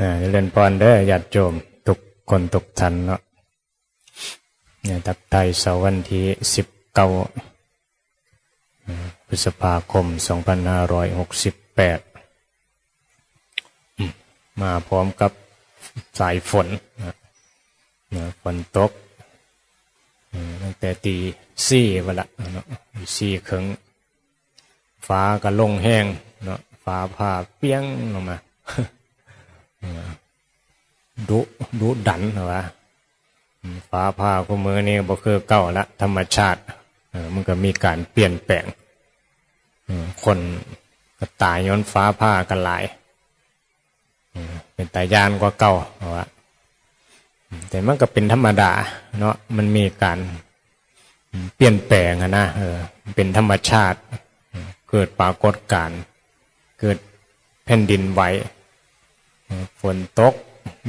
อ่าเรียนพรเด้อญาติโยมทุกคนทุกท่านเนาะเนี่ยตักไทยเสาร์วันที่สิบเก้าพฤษภาคมสองพันห้าร้อยหกสิบแปดมาพร้อมกับสายฝนนะนะฝนตกตั้งแต่ตีสี่วันละเนาะสี่ครึ่งฟ้าก็ลงแห้งเนาะฟ้าผ่าเปี้ยงลงมา ดุดุดันเหรอวะอืมฟ้าผ่าคู่มือนี่บ่คือเก่าละ ธรรมชาติมันก็มีการเปลี่ยนแปลงคนก็ตายย้อนฟ้าผ่ากันหลายเป็นตายานกว่าเก่าเหรอวะอืมแต่มันก็เป็นธรรมดา เนาะมันมีการเปลี่ยนแปลงนะเออเป็นธรรมชาติ เกิดปรากฏการเกิดแผ่นดินไหว ฝนตก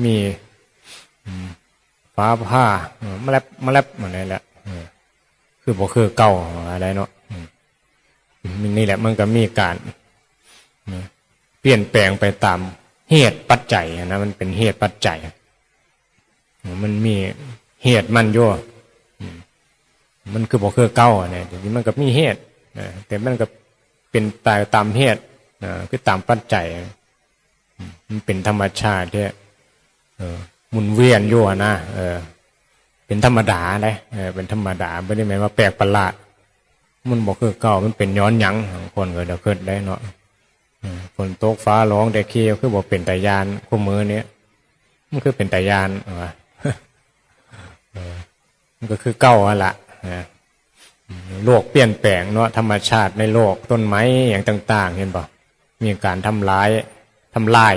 มีฟ้าผ่าเออแมลบแลบเหมือนนี่แหละคือบ่คือเก่าอะไรเนาะอืมนี่แหละมันก็มีการเปลี่ยนแปลงไปตามเหตุปัจจัยนะมันเป็นเหตุปัจจัย มันมีเหตุมันโยอืมมันคือบ่คือเก่าเนี่ยทีนี้มันก็มีเหตุแต่มันก็เป็นตายตามเหตุคือตามปัจจัย มันเป็นธรรมชาติที่มุนเวียนอยู่นะเออ เป็นธรรมดาเลยเออเป็นธรรมดาไม่ได้หมายว่าแปลกประหลาด มันบอกคือเก่ามันเป็นย้อนยังของคนก็เดี๋ยวเกิดได้เนาะเออฝนตกฟ้าร้องแต่เคียวคือบอกเป็นตายานคู่มือเนี้ยมันคือเป็นตายานเหรอมันก็คือเก่าอะละนะโลกเปลี่ยนแปลงเนาะธรรมชาติในโลกต้นไม้อย่างต่าง ๆ เห็นปะมีการทำร้าย ทำลาย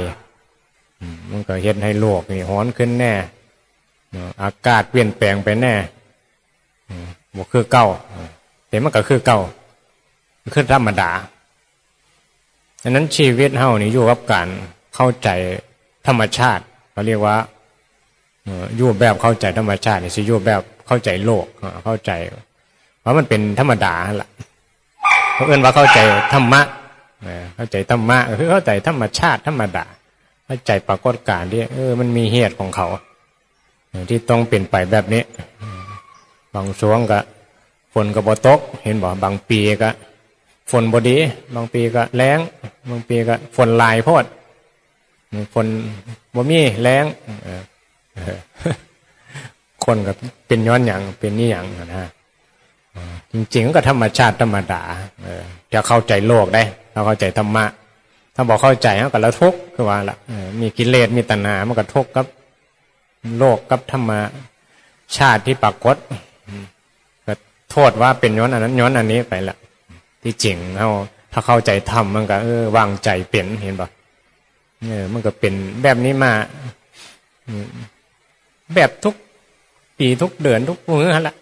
อืมมันก็เห็นให้โลกนี่ฮ้อนขึ้นแน่ อากาศเปลี่ยนแปลงไปแน่อืมบ่คือเก่าแต่มันก็คือเก่าคือธรรมดาดังนั้นชีวิตเฮานี่อยู่กับการเข้าใจธรรมชาติเขาเรียกว่าอ่ออยู่แบบเข้าใจธรรมชาตินี่สิอยู่แบบเข้าใจโลกเข้าใจว่ามันเป็นธรรมดาล่ะเขาเอื้นว่าเข้าใจธรรมะ เข้าใจธรรมะคือเข้าใจธรรมชาติธรรมดาเข้าใจปรากฏการณ์ที่เออมันมีเหตุของเขาที่ต้องเป็นไปแบบนี้ บางช่วงก็ฝนก็บ่ตก เห็นบ่บางปีก็ ฝนบดี บางปีก็แล้ง บางปีก็ฝนลายโพดฝนบ่มีแล้งคนก็เป็นย้อนอย่างเป็นนี่อย่างนะ จริงๆก็ธรรมชาติธรรมดาเออจะเข้าใจโลกได้เราเข้าใจธรรมะ ถ้าบอกเข้าใจเขาก็แล้วทุกข์คือว่าละมีกิเลสมีตัณหามันก็ทุกข์กับโลกกับธรรมชาติที่ปรากฏก็โทษว่าเป็นย้อนอันนั้นย้อนอันนี้ไปละที่จริงเขาถ้าเข้าใจธรรมมันก็เออวางใจเป็นเห็นปะเออมันก็เป็นแบบนี้มาแบบทุกปีทุกเดือนทุกมื้อละ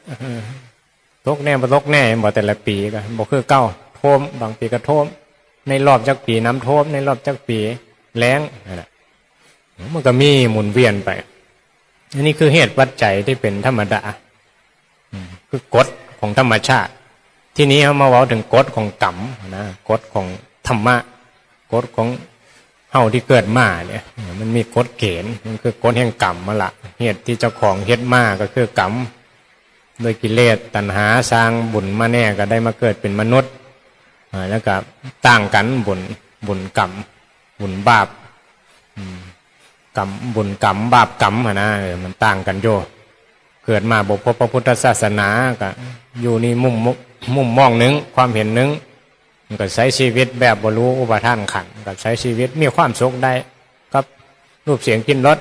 ตกแน่บ่ตกแน่บ่แต่ละปีก็บ่คือเก้าท่วมบางปีก็ท่วมในรอบจักปีน้ำท่วมในรอบจักปีแล้งนั่นแหละมันก็มีหมุนเวียนไปอันนี้คือเหตุปัจจัยที่เป็นธรรมดาคือกฎของธรรมชาติ ที่นี้เขามาเว้าถึงกฎของกรรมนะกฎของธรรมะกฎของเฮาที่เกิดมาเนี่ยมันมีกฎเกณฑ์มันคือกฎแห่งกรรมมาละเหตุที่เจ้าของเฮ็ดมาก็คือกรรม โดยกิเลสตัณหาสร้างบุญมาแน่ก็ได้มาเกิดเป็นมนุษย์แล้วก็ต่างกันบุญบุญกรรมบุญบาปกรรมบุญกรรมบาปกรรมนะเออมันต่างกันโยเกิดมาบพบพระพุทธศาสนาก็อยู่ในมุมมุมมมองหนึงความเห็นหนึงก็ใช้ชีวิตแบบบรรู้อุปทานขันธ์ก็ใช้ชีวิตมีความสุขได้กับรูปเสียงกินรส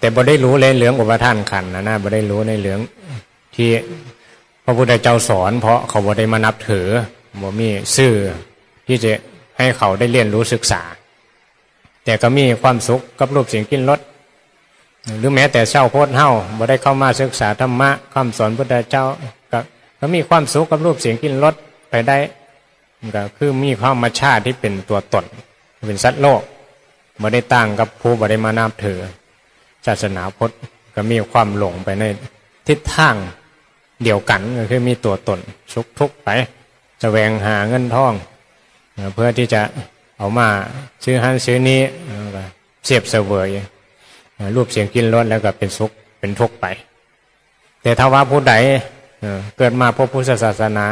แต่บ่ได้รู้เลยเหลืองอุปทานขันนะนะบ่ได้รู้ในเหลืองที่พระพุทธเจ้าสอน เพราะเขาบ่ได้มานับถือบ่มีซื่อที่จะให้เขาได้เรียนรู้ศึกษา แต่ก็มีความสุขกับรูปเสียงกินรสหรือแม้แต่เช่าโพดเฮาบ่ได้เข้ามาศึกษาธรรมะคำสอนพุทธเจ้าก็ก็มีความสุขกับรูปเสียงกินรสไปได้ก็คือมีความธรรมชาติที่เป็นตัวตนเป็นสัตว์โลกบ่ได้ต่างกับผู้บ่ได้มานับถือ ศาสนาพุทธก็มีความหลงไปในทิศทางเดียวกันก็คือมีตัวตนชุกทุกไปจะแวงหาเงินทอง เพื่อที่จะเอามาซื้อหันซื้อนี้เอ่อก็เสเวยรูปเสียงกินรสแล้วก็เป็นสุขเป็นทุกข์ไป แต่ถ้าว่าผู้ใดเกิดมาพบพุทธศาสนา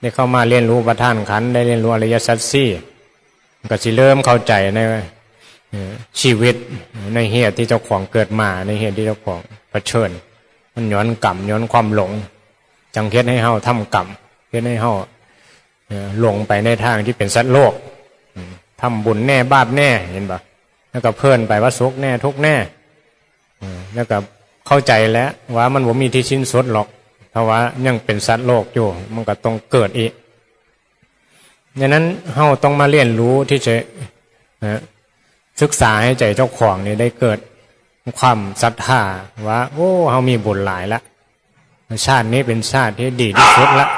ได้เข้ามาเรียนรู้ประธานขันได้เรียนรู้อริยสัจสี่ก็สิเริ่มเข้าใจใน ชีวิตในเหตุที่เจ้าของเกิดมาในเหตุที่เจ้าของเผชิญ มันย้อนกรรมย้อนความหลง จังเฮ็ดให้เฮาทำกรรมเฮ็ดให้เฮาหลงไปในทางที่เป็นสัตว์โลกอืมทำบุญแน่บาปแน่เห็นปะแล้วก็เพิ่นไปว่าสุขแน่ทุกแน่แล้วก็เข้าใจแล้วว่ามันบ่มีที่สิ้นสุดหรอกเพราะว่ายังเป็นสัตว์โลกอยู่ มันก็ต้องเกิดอีกดังนั้นเฮาต้องมาเรียนรู้ที่จะ ศึกษาให้ใจเจ้าของนี่ได้เกิดความศรัทธาว่า โอ้เฮามีบุญหลายละชาตินี้เป็นชาติที่ดีที่สุดละ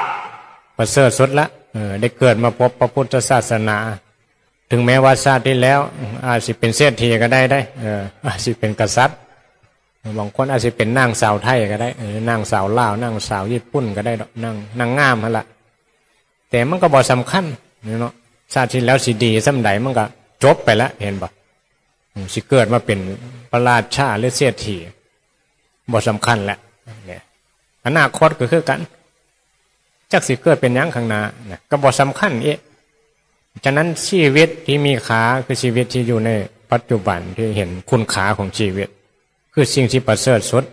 ประเสริฐสุดละเออได้เกิดมาพบพระพุทธศาสนา ถึงแม้ว่าชาติที่แล้ว อาจจะเป็นเศรษฐีก็ได้ได้เอออาจจะเป็นกษัตริย์บางคนอาจจะเป็นนางสาวไทยก็ได้เออนางสาวลาวนางสาวญี่ปุ่นก็ได้ดอกนางนางงามฮะละแต่มันก็บ่สำคัญเนาะชาติที่แล้วสิดีสำใดมันก็จบไปแล้วเห็นบ่อืม สิเกิดมาเป็นประราชาหรือเศรษฐีบ่สำคัญแหละเนี่ยอนาคตก็คือกันจักสิเกิดเป็นยังข้างหน้านะก็บ่สำคัญเอ๊ะฉะนั้นชีวิตที่มีขาคือชีวิตที่อยู่ในปัจจุบันที่เห็นคุณค่าของชีวิต คือสิ่งที่ประเสริฐสุด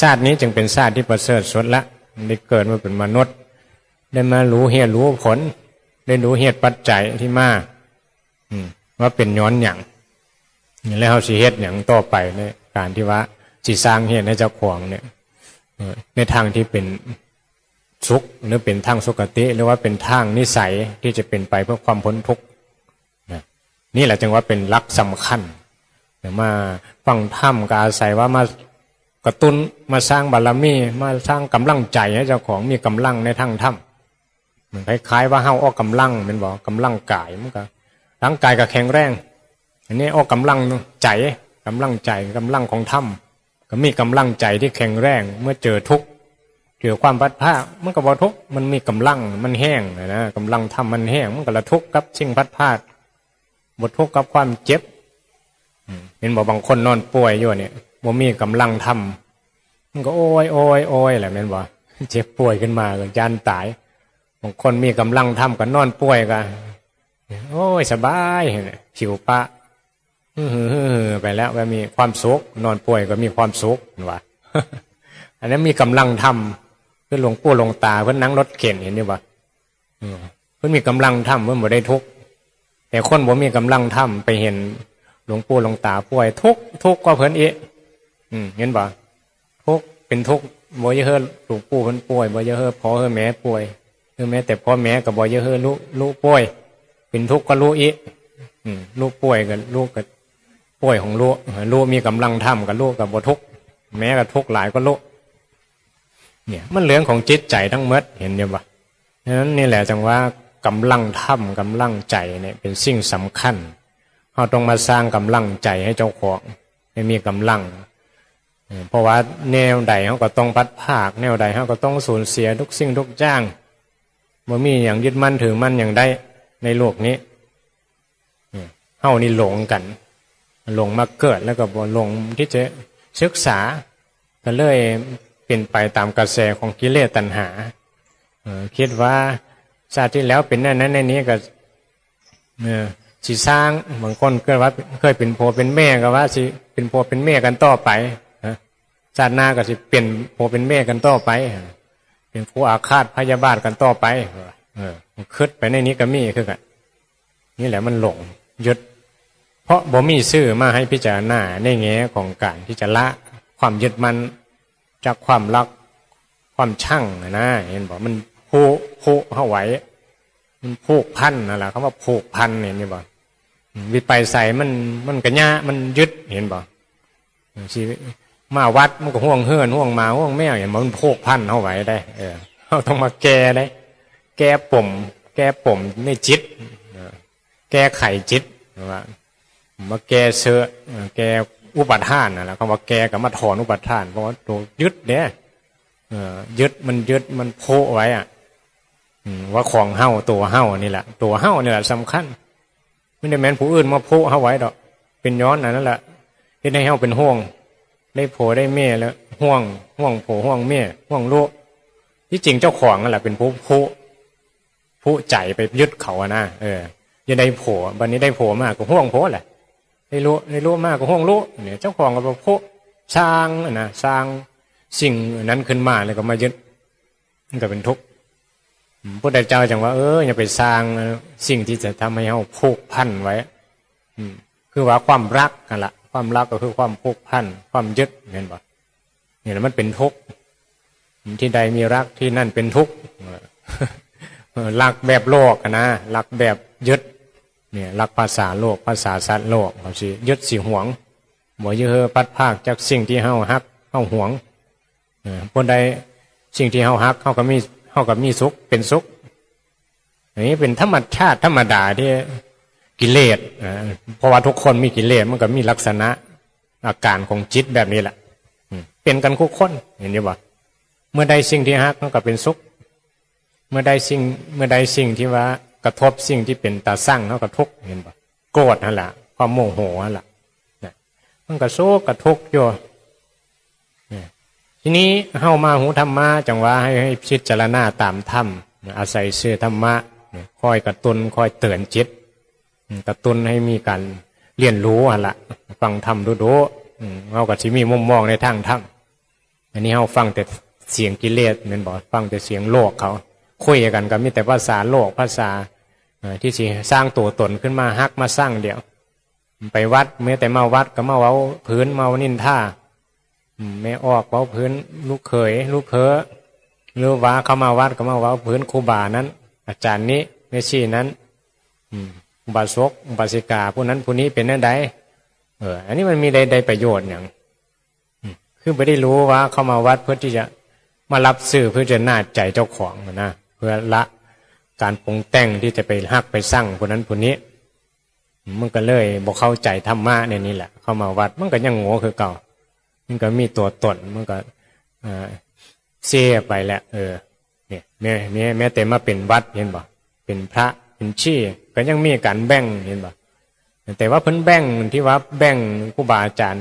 ชาตินี้จึงเป็นชาติที่ประเสริฐสุดละได้เกิดมาเป็นมนุษย์ ได้มารู้เหตุรู้ผล ได้รู้เหตุปัจจัยที่มาอืมว่าเป็นย้อนอย่าง แล้วเขาสิเฮ็ดอย่างต่อไปในการที่ว่าสิสร้างเหตุให้เจ้าของเนี่ยในทางที่เป็นสุขหรือเป็นทางสุกติ หรือว่าเป็นทางนิสัยที่จะเป็นไปเพื่อความพ้นทุกข์นี่แหละจึงว่าเป็นลักสำคัญเดี๋ยวมาฟังธรรมก็อาศัยว่ามากระตุ้นมาสร้างบารมีมาสร้างกำลังใจให้เจ้าของมีกำลังในทางธรรมมือนคล้ายๆว่าเฮาออกกำลังเป็นบอกกำลังกายมันก็ร่างกายก็แข็งแรง อันนี้ออกกำลังใจกำลังใจกำลังของธรรมก็มีกำลังใจที่แข็งแรงเมื่อเจอทุกข์เจอความพัดผ้ามันก็บ่ทุกข์มันมีกำลังมันแห้งนะกำลังทำมันแห้งมันก็ละทุกข์กับสิ่งพัดผ้าบ่ทุกข์กับความเจ็บมเป็นบอกบางคนนอนป่วยอยู่เนี่ยบ่มีกำลังทำมันก็โอ้ยโอ้ยโอ้ยแหละแม่นบ่เจ็บป่วยขึ้นมาก็ยานตายบางคนมีกำลังทำก็นอนป่วยก็โอ้ยสบายเนี่ยผิวปะ ไปแล้วก็มีความสุขนอนป่วยก็มีความสุขว่าอันนั้นมีกำลังทำเพื่อหลวงปู่หลวงตาเพื่อนนั่งรถเข็นเห็นไหมวะเพื่อนมีกำลังทำเพื่อนบ่ได้ทุกข์แต่คนบ่มีกำลังทำไปเห็นหลวงปู่หลวงตาป่วยทุกทุกก็เพิ่นเอะอืมเห็นบ่ทุกเป็นทุกบ่เยอะเฮอหลวงปู่เพิ่นป่วยบ่เยอะเฮอพ่อเฮอแม่ป่วยเฮอแม่แต่พ่อแม่ก็บ่เยอะเฮอลูกลูกป่วย เป็นทุกข์ก็ลูกอีกอืมลูกป่วยก็ลูกก็ ป่วยของลูกลูกมีกำลังทำกับลูกกับบทุกแม้กับทุกหลายก็ลูกเนี่ยมันเรื่องของจิตใจทั้งหมดเห็นยังปะฉะนั้นนี่แหละจังว่ากำลังทำกำลังใจเนี่ยเป็นสิ่งสำคัญเราต้องมาสร้างกำลังใจให้เจ้าของให้มีกำลัง เพราะว่าแนวใดเขาก็ต้องพัดภาค แนวใดเขาก็ต้องสูญเสียทุกสิ่งทุกอย่างบ่มีอย่างยึดมั่นถือมั่นอย่างใดในโลกนี้เออเฮานี่หลงกัน หลงมาเกิดแล้วก็บ่หลงที่จะศึกษาก็เลยเป็นไปตามกระแสของกิเลสตัณหาคิดว่าชาติที่แล้วเป็นนั่นนั้นในนี้ก็สิสร้างบางคนก็ว่าเคยเป็นพ่อเป็นแม่ก็ว่าสิเป็นพ่อเป็นแม่กันต่อไปชาติหน้าก็สิเป็นพ่อเป็นแม่กันต่อไป เป็นผู้อาฆาตพยาบาทกันต่อไปเออคิดไปในนี้ก็มีคือกันนี่แหละมันหลงยึด ราะบ่มีซื่อมาให้พิจารณาในแง่ของการที่จะละความยึดมันจากความรักความช่างนะเห็นบอกมันผูกผูกเข้าไว้มันผูกพันนั่นแหละคำว่าผูกพันเนี่ยนี่บอกวิไปใส่มันมันกระยะมันยึดเห็นบอกชีวิตมาวัดมันก็ห่วงเฮือนห่วงมาห่วงแมวอย่างมันผูกพันเข้าไว้ได้ เออเราต้องมาแก้ได้ แก้ปมแก้ปมในจิตแก้ไขจิตว่า มาแกเสือแกอุปทานนะแล้วก็มาแกกับมาถอนอุปทาน เพราะว่าตัวยึดเนี่ยยึดมันยึดมันโพไว้อะอืมว่าของเฮ้าตัวเฮ้านี่แหละ ตัวเฮ้านี่แหละสำคัญไม่ได้แม้นผู้อื่นมาโพเฮ้าไว้ดอก เป็นย้อนนั่นแหละที่ให้เฮาเป็นห่วง ได้โผได้เม่แล้วห่วงห่วงโผห่วงเม่ห่วงลูกที่จริงเจ้าของนั่นแหละเป็นผู้ผู้ผู้ใจไปยึดเขาอะนะเออยังได้โผบันนี้ได้โผมากก็ห่วงโผแหละ ได้รู้ได้รู้มากก็ห่วงรู้เนี่ยเจ้าของก็บอกผู้สร้างนะสร้างสิ่งนั้นขึ้นมาแล้วก็มายึดมันก็เป็นทุกข์พุทธเจ้าจังว่าเอออย่าไปสร้างสิ่งที่จะทำให้เราผูกพันไว้อืมคือว่าความรักกันละความรักก็คือความผูกพันความยึดเห็นปะเนี่ยมันเป็นทุกข์ที่ใดมีรักที่นั่นเป็นทุกข์รักแบบโลกอะนะรักแบบยึด เนี่ยรักภาษาโลกภาษาสัตว์โลกเขาสิยึดสิหวงบ่ยึดเฮอปัดภาคจากสิ่งที่เฮาฮักเฮาหวงเออคนใดสิ่งที่เฮาฮักเฮาก็มีเฮาก็มีสุขเป็นสุขอันนี้เป็นธรรมชาติธรรมดาที่กิเลสอ่าเพราะว่าทุกคนมีกิเลสมันก็มีลักษณะอาการของจิตแบบนี้แหละเป็นกันทุกคนเห็นไหมว่าเมื่อใดสิ่งที่ฮักมันก็เป็นสุข เมื่อใดสิ่งเมื่อใดสิ่งที่ว่า กระทบสิ่งที่เป็นตาสร้างเขากระทุกเห็นปะโกรธนั่นแหละความโมโหนั่นแหละเนี่ยมันก็โซกกระทุกอยู่เนี่ยทีนี้เข้ามาหูธรรมะจังว่าให้ให้พิจารณาตามธรรมอาศัยเสื่อธรรมะคอยกระตุนคอยเตือนจิตกระตุนให้มีการเรียนรู้อะละฟังธรรมดูดูเราก็สิมีมุมมองในทางธรรมอันนี้เราฟังแต่เสียงกิเลสเหมือนบอกฟังแต่เสียงโลกเขา คุยกันก็มีแต่ภาษาโลกภาษาเอ่อที่สิสร้างตัวตนขึ้นมาฮักมาสร้างเดียว ไปวัดเมื่อแต่มาวัดก็มาเว้าพื้นเมานินท่าไม่ออกเว้าพื้นลูกเขยลูกเพอหรือว่าเขามาวัดก็มาเว้าพื้นครูบานั้น อาจารย์นี้เมชีนั้นอุบาสกอุบาสิกาผู้นั้นผู้นี้เป็นนั่นใดเออ อันนี้มันมีใดใดประโยชน์อย่างคือไม่ได้รู้ว่าเข้ามาวัดเพื่อที่จะมารับสื่อเพื่อจะน่าใจเจ้าของนะ พื่อละการปรุงแต่งที่จะไปหักไปสร้างผู้นั้นผู้นี้ มันก็เลยบอกเข้าใจธรรมะในนี้แหละ เข้ามาวัดมันก็ยังโง่คือเก่า มันก็มีตัวตนมันก็เอ่อเสียไปแหละ เออเนี่ยแม้แม้แม้แต่มาเป็นวัดเห็นบ่เป็นพระเป็นชี้ก็ยังมีการแบ่งเห็นบ่แต่ว่าเพิ่นแบ่งที่ว่าแบ่งครูบาอาจารย์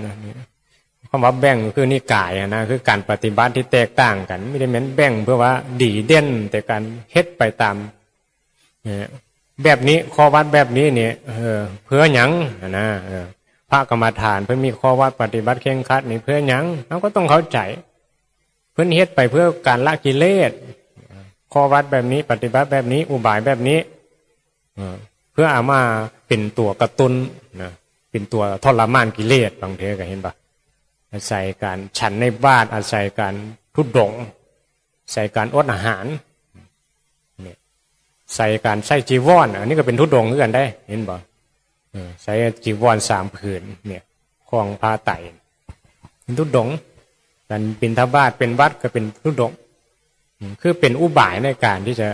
คำว่าแบ่งคือนิกายนะคือการปฏิบัติที่แตกต่างกัน ไม่ได้เหมือนแบ่งเพื่อว่าดีเด่น แต่การเฮ็ดไปตามแบบนี้ข้อวัดแบบนี้เนี่ยเพื่อหยังนะพระกรรมฐานเพื่อมีข้อวัดปฏิบัติเคร่งครัดนี่เพื่อหยังเราก็ต้องเข้าใจเพื่อเฮ็ดไปเพื่อการละกิเลสข้อวัดแบบนี้ ปฏิบัติแบบนี้ อุบายแบบนี้เพื่ออามาเป็นตัวกระตุนนะเป็นตัวทรมานกิเลสบางทีก็เห็นปะ อาศัยการฉันในบ้านอาศัยการทุดดงใส่การอดอาหารเนี่ยใส่การใส่จีวรอันนี้ก็เป็นทุดดงเหมือนกันได้ เห็นปะเออใส่จีวรสามผืนเนี่ยคลองพาไตเป็นทุดดงการบินทบาทเป็นวัดก็เป็นทุดดงคือเป็นอุบายในการที่จะ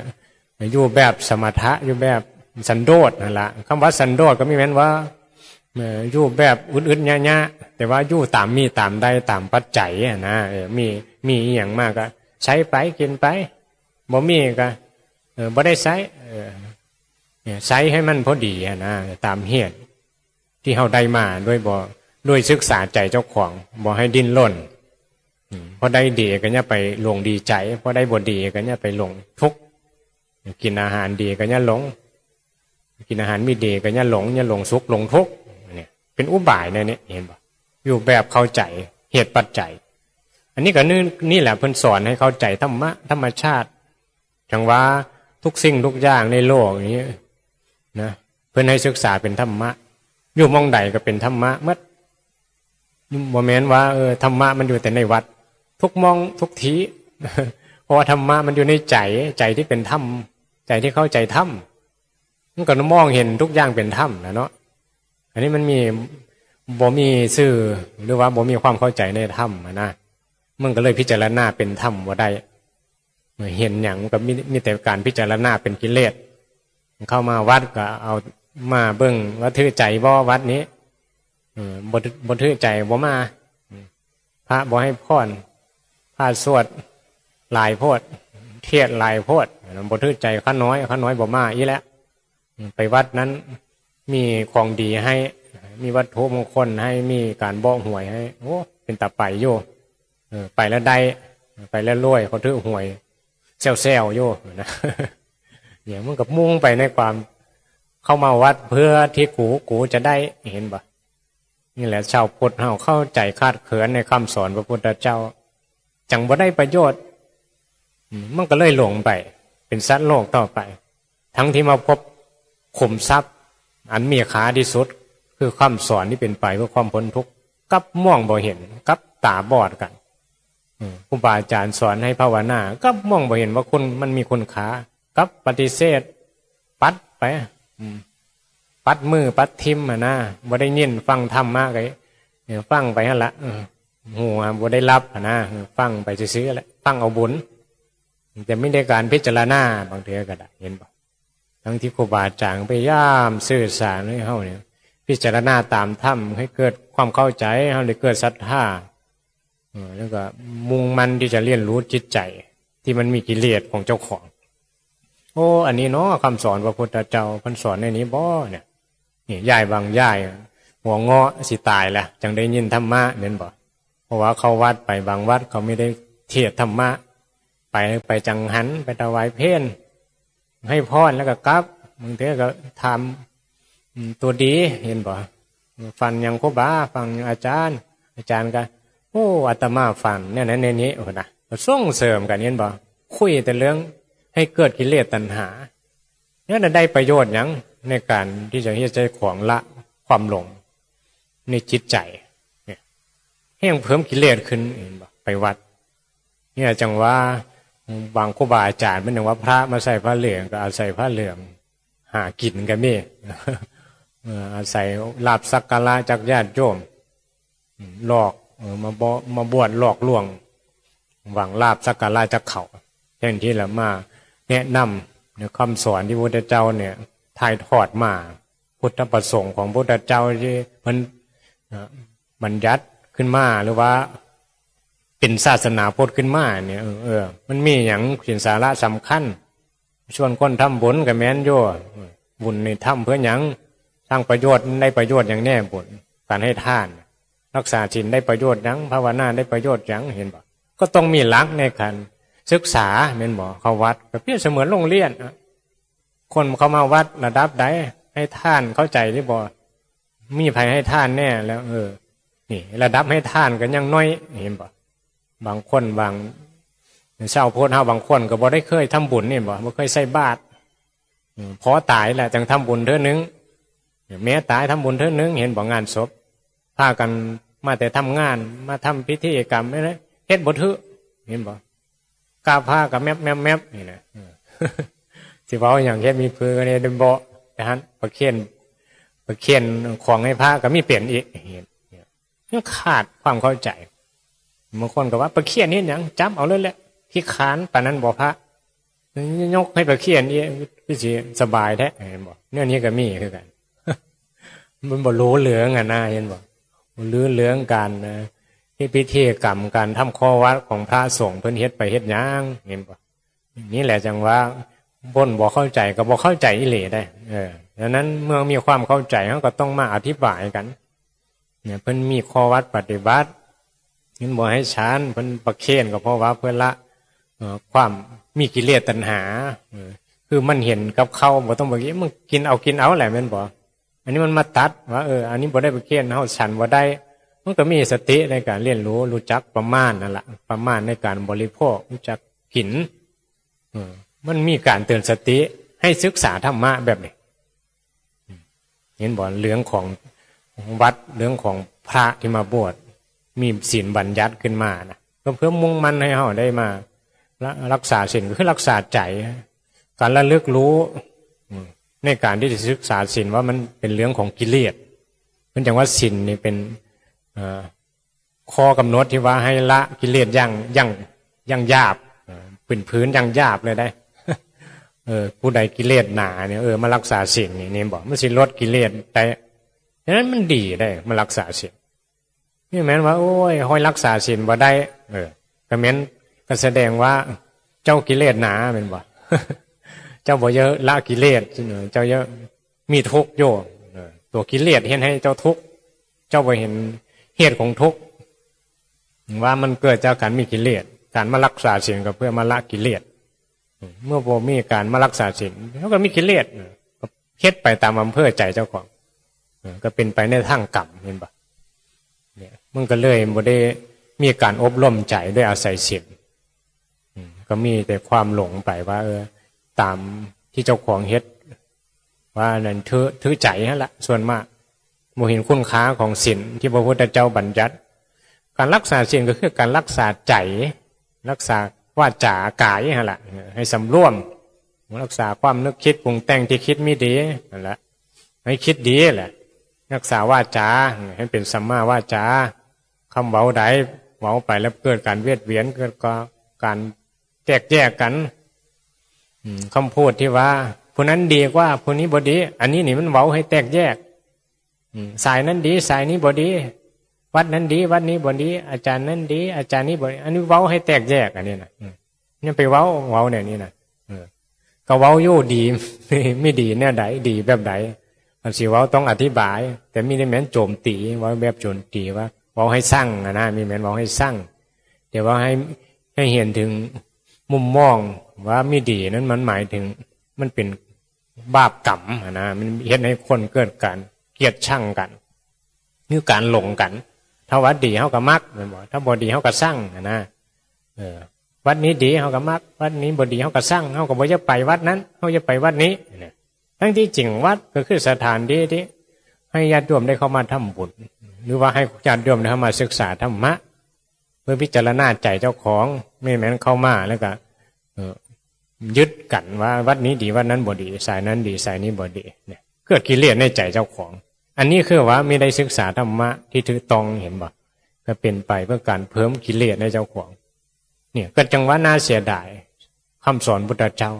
อยู่แบบสมถะอยู่แบบสันโดษนั่นแหละคำว่าสันโดษก็ไม่แม้นว่า อยู่แบบอึดๆยะๆแต่ว่าอยู่ตามมีตามได้ตามปัจจัยนะเออมีมีอย่างมากก็ ใช้ไปกินไปบ่มีก็เออบ่ได้ใช้เออใช้ให้มันพอดีนะตามเหตุที่เฮาได้มาด้วยบ่ด้วยศึกษาใจเจ้าของบ่ให้ดิ้นรนอืมพอได้ดีก็เนี่ยไปหลงดีใจพอได้บทดีก็เนี่ยไปหลงทุกกินอาหารดีก็เนี่ยหลง กินอาหารไม่ดีก็เนี่ยหลงเนี่ยหลงสุขหลงทุกข์ เป็นอุบายในนี้เห็นปะอยู่แบบเข้าใจเหตุปัจจัย อันนี้ก็นี่นี่แหละเพิ่นสอนให้เข้าใจธรรมะธรรมชาติจังว่าทุกสิ่งทุกอย่างในโลกนี้นะเพิ่นให้ศึกษาเป็นธรรมะ อยู่มองใดก็เป็นธรรมะเมื่อบ่แม้นว่าเออธรรมะมันอยู่แต่ในวัด ทุกมองทุกทีเพราะว่าธรรมะมันอยู่ในใจใจที่เป็นธรรมใจที่เข้าใจธรรมมันก็มองเห็นทุกอย่างเป็นธรรมนะเนาะ อันนี้มันมีบ่มีซื่อหรือว่าบ่มีความเข้าใจในธรรมนะมันก็เลยพิจารณาเป็นธรรมว่าได้เมื่อเห็นอย่างก็มีมีแต่การพิจารณาเป็นกิเลสเข้ามาวัดก็เอามาเบิ่งว่าถือใจบ่วัดนี้บทบทถือใจบ่มา พระบ่ให้พรพระสวดหลายโพด เทียดหลายโพดบทถือใจข้าน้อยข้าน้อยบ่มาอีแล้วไปวัดนั้น มีของดีให้ มีวัตถุมงคลให้มีการบอหวยให้โอ้เป็นตาไปโยไปแล้วได้ ไปแล้วรวยเขาถือหวยเซลเซลโยนะเนี่ยมันกับมุ่งไปในความเข้ามาวัดเพื่อที่กูกูจะได้เห็นบ่นี่แหละชาวพุทธเฮาเข้าใจคาดเขินในคำสอนพระพุทธเจ้า จังบ่ได้ประโยชน์มมันก็เลยหลงไป เป็นสัตว์โลกต่อไป ทั้งที่มาพบขุมทรัพย์ อันมีขาที่สุด คือคำสอนที่เป็นไปเพื่อความพ้นทุกข์กับม่องบ่เห็นกับตาบอดกันครูบาอาจารย์สอนให้ภาวนาก็มองบ่เห็นว่าคุณมันมีคุณค่ากับปฏิเสธ ปัดไปปัดมือปัดทิมนะบ่ได้ยินฟังธรรมะไงเออฟังไปฮะละหัวบ่ได้รับนะฟังไปซื้อๆแหละฟังเอาบุญแต่ไม่ได้การพิจารณาบางเทีก็ได้เห็นบ่ ทั้งที่ครูบาอาจารย์พยายามสื่อสารให้เฮาเนี่ยพิจารณาตามธรรมให้เกิดความเข้าใจเฮาเลยเกิดศรัทธาแล้วก็มุ่งมันที่จะเรียนรู้จิตใจ ที่มันมีกิเลสของเจ้าของ โอ้อันนี้เนาะคำสอนพระพุทธเจ้าพันสอนในนี้บ่เนี่ยนี่ยายบางยายหัวเงาะสิตายละจังได้ยินธรรมะเน้นบ่เพราะว่าเขาวัดไปบางวัดเขาไม่ได้เทียดธรรมะ ไปไปจังหันไปถวายเพลน ให้พรแล้วก็กลับบางทีก็ทำตัวดีเห็นบ่ฟันยังโคบาฟังอาจารย์ อาจารย์ก็โอ้อาตมาฟันเนี่ยนั้นในนี้โอ้นะส่งเสริมกันเห็นบ่คุยแต่เรื่องให้เกิดกิเลสตัณหาเนี่ยน่ะได้ประโยชน์ยังในการที่จะเฮ็ดใจขวางละความหลงในจิตใจเนี่ยให้ยังเพิ่มกิเลสขึ้นเห็นบ่ไปวัด เนี่ยจังว่า บางครูบาอาจารย์มันอย่งว่าพระมาใส่ผ้าเหลืองก็อาศัยผ้าเหลือง หากินกันนี่เอาศัยลาบสักการะจากญาติโยมหลอกมาบมาบวชหลอกลวง หวังลาบสักการะจากเขาเช่นที่ละมาแนะนำเนี่ยคำสอนที่พระพุทธเจ้าเนี่ยถ่ายทอดมาพุทธประสงค์ของพระพุทธเจ้าที่มันบัญญัติขึ้นมาหรือว่า เป็นศาสนาพุทธขึ้นมาเนี่ยเออเออมันมีอย่างเป็นสาระสำคัญ ชวนคนทำบุญกับแม่นโยบุญในทำเพื่อหยังสร้างประโยชน์ได้ประโยชน์อย่างแน่บุญการให้ทาน รักษาศีลได้ประโยชน์ยังภาวนาได้ประโยชน์ยังเห็นบ่ก็ต้องมีหลักในการศึกษาเม่นบ่เขาวัดก็เปรียบเสมือนโรงเรียนคนเขามาวัดระดับใดให้ท่านเข้าใจหรือบ่มีภัยให้ท่านแน่แล้ว เออ นี่ ระดับให้ท่านกันยังน้อยเห็นบ่ บางคนบางเศร้าโพดเฮาบางคนก็บ่ได้เคยทำบุญนี่บ่บ่เคยใส่บาตรพอตายแหละจังทำบุญเท่อนึงแม้ตายทำบุญเท่อนึง เห็นบ่งานศพพากันมาแต่ทำงานมาทำพิธีกรรมไม่ได้เฮ็ดบ่ถือเห็นบ่กาพากับแมบแมบแมบนี่นะสิเว้าอย่างแค่มีเพื่อเนี่ยเดินบ่นะฮะประเคนประเคนของให้พระก็มีเปลี่ยนอีกเห็นเนี่ยขาดความเข้าใจ บางคนก็ว่าประเคียนนี่ยังจำเอาเลยแหละพี่ขานปานนั้นบอกพระยกให้ประเคียนนี่พี่สิสบายแท้เห็นบอกเนี่ยนี้ก็มีคือกัน มันบอกรู้เหลืองอะนะเห็นบอกรู้เหลืองการนะที่พิธีกรรมการทำข้อวัดของพระสงฆ์เพิ่นเฮ็ดไปเฮ็ดหยังเห็นบอกนี่แหละจังว่าบนบอกเข้าใจก็บอกเข้าใจอิเลได้ เออดังนั้นเมื่อมีความเข้าใจเขาก็ต้องมาอธิบายกัน เนี่ยเพิ่นมีข้อวัดปฏิบัติ งินบ่ให้ชานเพิ่นประเคนก็เพราะว่าเพื่อละความมีกิเลสตัณหาคือมันเห็นกับเขาบ่ต้องบอกมึงกินเอากินเอาแหละม่นบ่อันนี้มันมาตัดว่าเอออันนี้บ่ได้ประเคนเฮาฉันบ่ได้ มันก็มีสติในการเรียนรู้รู้จักประมาณนั่นแหละประมาณในการบริโภครู้จักกินอมันมีการเตือนสติให้ศึกษาธรรมะแบบนี้เห็นบ่เรื่องของวัดเรื่องของพระที่มาบวช มีศีลบัญญัติขึ้นมานะก็เพื่อมุ่งมั่นให้เขาได้มารัรักษาศีลก็คือรักษาใจ การระลึกรู้ในการที่จะศึกษาศีลว่ามันเป็นเรื่องของกิเลสมันอย่างว่าศีลนี่เป็นข้อกำหนดที่ว่าให้ละกิเลสอย่างอย่างอย่างหยาบเอ่อเป็นพื้นอย่างหยาบเลยได้เออผู้ใดกิเลสหนาเนี่ยเออมารักษาศีลนี่นี่บอกมันสิลดกิเลสแต่ฉะนั้นมันดีได้มารักษาศีล นี่แม้นว่า โอ้ยห้อยรักษาศีลบ่ได้ เออก็แม้นก็แสดงว่า เจ้ากิเลสหนาเป็นบ่เจ้าบ่เยอะละกิเลสเจ้าเยอะมีทุกข์โยเออตัวกิเลสเห็นให้เจ้าทุกข์เจ้าไปเห็นเหตุของทุกข์ว่ามันเกิดจากการมีกิเลสการมารักษาศีลก็เพื่อมาละกิเลสเมื่อโบมีการมารักษาศีลเขาก็มีกิเลสเฮ็ดไปตามอำเภอใจเจ้าของก็เป็นไปในทางกรรมเห็นปะ มันก็เลยบ่ได้มีการอบรมใจด้วยอาศัยศีลก็มีแต่ความหลงไปว่า เออ ตามที่เจ้าของเฮ็ด ว่านั่นถือถือใจนั่นแหละส่วนมากโมเห็นคุณค่าของศีลที่พระพุทธเจ้าบัญญัติ การรักษาศีลก็คือการรักษาใจ รักษาว่าจากายนั่นแหละให้สำรวม รักษาความนึกคิดปรุงแต่งที่คิดไม่ดีนั่นแหละให้คิดดีแหละรักษาว่าจาให้เป็นสัมมาว่าจา คำเว้าใดเว้าไปแล้วเกิดการเวียดเวียนเกิดการแตกแยกกันคำพูดที่ว่าผู้นั้นดีกว่าผู้นี้บดี อันนี้นี่มันเว้าให้แตกแยกสายนั้นดี สายนี้บดี วัดนั้นดี วัดนี้บดี อาจารย์นั้นดี อาจารย์นี้บดี อันนี้เว้าให้แตกแยกอันนี้นะนี่ไปเว้าเว้าเนี่ยนี่นะก็เว้าอยู่ดีไม่ดีเนี่ยใดดีแบบไหนมันสิเว้าต้องอธิบาย แต่มีในแม้นโจมตีเว้าแบบโจมตีว่า เว้าให้สร้างนะมีแม้นเว้าให้สร้างเดี๋ยวว่าให้ให้เห็นถึงมุมมองว่าไม่ดีนั้นมันหมายถึงมันเป็นบาปกรรมนะมันเห็นให้คนเกิดการเกลียดช่างกันนี่การหลงกัน ถ้าวัดดีเขาก็มักเหมือนบอกถ้าบอดีเขาก็สร้างนะเออวัดนี้ดีเขาก็มักวัดนี้บอดีเขาก็สร้างเขาก็บอกจะไปวัดนั้นเขาจะไปวัดนี้ทั้งที่จริงวัดก็คือสถานที่ที่ให้ญาติโยมได้เข้ามาทำบุญ หรือว่าให้ญาติโยมได้เข้ามาศึกษาธรรมะ เพื่อพิจารณาใจเจ้าของไม่แม้นเข้ามาแล้วก็ยึดกันว่าวัดนี้ดีวัดนั้นบดี สายนั้นดีสายนี้บดีเนี่ยเกิดกิเลสในใจเจ้าของ อันนี้คือว่าไม่ได้ศึกษาธรรมะที่ถือตองเห็นบ่ก็เป็นไปเพื่อการเพิ่มกิเลสในเจ้าของ เนี่ยก็จังว่าน่าเสียดายคำสอนพุทธเจ้า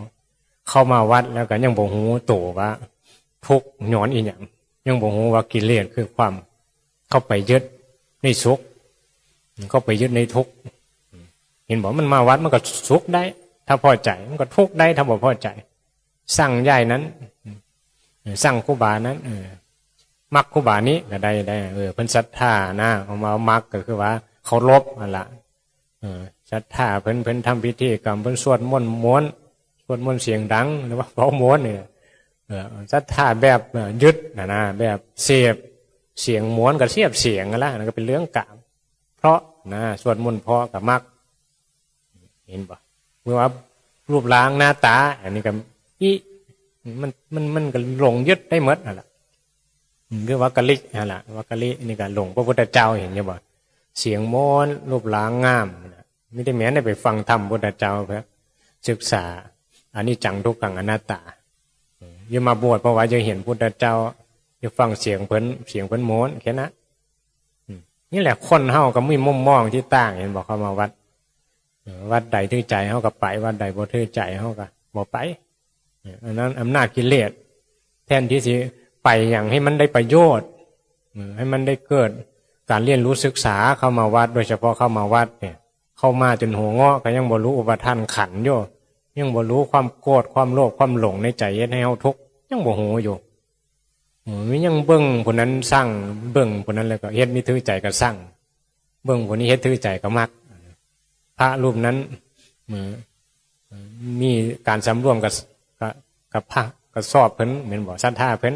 เข้ามาวัดแล้วก็ยังบอกหูโตว่าทุกหย่อนอีหยังยังบอกหูว่ากิเลสคือความ เข้าไปยึดในสุขเข้าไปยึดในทุกเห็นบอกมันมาวัดมันก็สุขได้ ถ้าพอใจมันก็ทุกได้ถ้าบอกพอใจสั่งใหญ่นั้นสั่งคูบานั้นเออมักคูบานี้ก็ได้ได้เออเพิ่นศรัทธานะเอามามักก็คือว่าเขาลบอะละเออศรัทธาเพิ่นเพิ่นทำพิธีกรรมเพิ่นสวดมนต์ม้วนสวดมนต์เสียงดังหรือว่าเผาม้วนเนี่ยเออศรัทธาแบบยึดนะนะแบบเสียบ เสียงม้วนกับเสียบเสียงกันละนั่นก็เป็นเรื่องกามเพราะนะสวดมนต์เพาะกับมักเห็นปะเมื่อว่ารูปร่างหน้าตา อันนี้ก็อีมันมันมันก็หลงยึดได้หมดนั่นแหละคือว่ากะลินั่นแหละว่ากะลินี่ก็หลงพระพุทธเจ้าเห็นยังบ่เสียงโมนรูปร่างงามไม่ได้แม้ได้ไปฟังธรรมพุทธเจ้าเพื่อศึกษาอันนี้จังทุกขังอนัตตาอย่ามาบวชเพราะว่าจะเห็นพุทธเจ้า จะฟังเสียงเพิ่นเสียงเพิ่นโมนแค่นั้นนี่แหละคนเฮาก็มีมุมมองที่ต่างเห็นบอกเขามาวัดวัดใดทื่อใจเฮาก็ไป วัดใดบ่ทื่อใจเฮาก็บ่ไปอันนั้นอำนาจกิเลสแทนที่สิไปอย่างให้มันได้ประโยชน์ให้มันได้เกิดการเรียนรู้ศึกษาเข้ามาวัด โดยเฉพาะเข้ามาวัดเนี่ย เข้ามาจนหัวงอก็ยังบ่รู้อุปทานขันโยยังบ่รู้ความโกรธความโลภความหลงในใจเย็ดให้เฮาทุกยังบ่หูอยู่ มียังเบิ้งผลนั้นสร้างเบิ้งผลนั้นแล้วก็เฮ็ดมิถือใจก็สร้างเบิ้งผลนี้เฮ็ดถือใจก็มัก พระรูปนั้นมีการสำรวมกับกับพระก็สอบเพิ่นเหมือนบอกสั้นท่าเพิ่น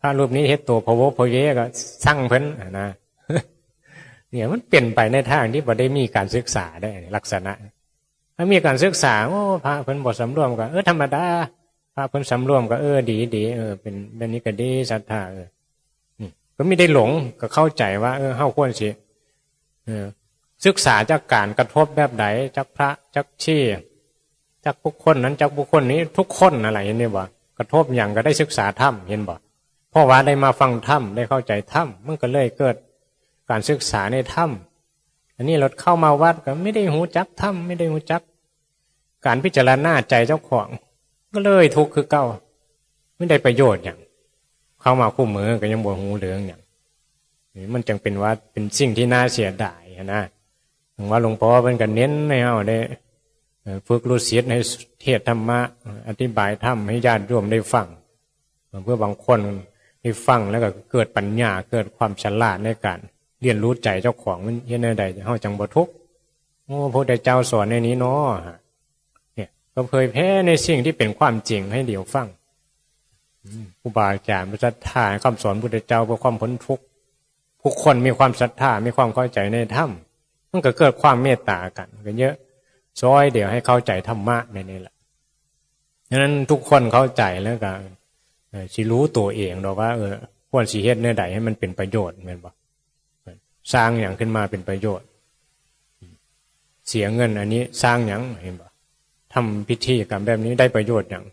พระรูปนี้เฮ็ดตัวพะโวพะเยก็สร้างเพิ่นนะเนี่ยมันเปลี่ยนไปในทางที่บ่ได้มีการศึกษาได้ลักษณะ ถ้ามีการศึกษาโอ้พระเพิ่นบทสำรวมก็เออธรรมดา ระเพิ่นสำรวมก็เออดีดีเออเป็นแบบนี้ก็ดีศรัทธาเออก็ไม่ได้หลงก็เข้าใจว่า เออเข้าควรสิเออศึกษาจากการกระทบแบบไหนจากพระจากชี้จากบุคคลนั้นจากบุคคลนี้ทุกคนอะไรเห็นไหมบ่กระทบอย่างก็ได้ศึกษาธรรมเห็นบ่เพราะว่าได้มาฟังธรรมได้เข้าใจธรรมมันก็เลยเกิดการศึกษาในธรรมอันนี้เราเข้ามาวัดก็ไม่ได้หูจักธรรมไม่ได้หูจัก การพิจารณาใจเจ้าของ ก็เลยทุกข์คือเก้าไม่ได้ประโยชน์อย่าง เข้ามาคู่มือก็ยังบวหูเหลืองอย่างมันจึงเป็นว่าเป็นสิ่งที่น่าเสียดายนะถึงว่าหลวงพ่อเป็นกันเน้นในเอาได้ฝึกรู้ศิษย์ให้เทศธรรมะ อธิบายธรรมให้ญาติโยมได้ฟังเพื่อบางคนได้ฟังแล้วก็เกิดปัญญาเกิดความฉลาดในการเรียนรู้ใจเจ้าของมันเฮ็ดแนใดเฮาจังบ่ทุกโอ้พระเจ้าสอนในนี้เนาะ เนี่ยก็เผยแพร่ในสิ่งที่เป็นความจริงให้เดี๋ยวฟังอืมครูบาอาจารย์พระศรัทธาคำสอนพุทธเจ้าเพื่อความพ้นทุกข์ผู้คนมีความศรัทธามีความเข้าใจในธรรมมันก็เกิดความเมตตากันกันเยอะซอยเดี๋ยวให้เข้าใจธรรมะในนี้แหละดังนั้นทุกคนเข้าใจแล้วก็สิรู้ตัวเองดอกว่าเออควรสิเฮ็ดเนื้อใดให้มันเป็นประโยชน์แม่นบ่สร้างอย่างขึ้นมาเป็นประโยชน์ เสียเงินอันนี้สร้างอย่างเห็นบ่ ทำพิธีกรรมแบบนี้ได้ประโยชน์อย่าง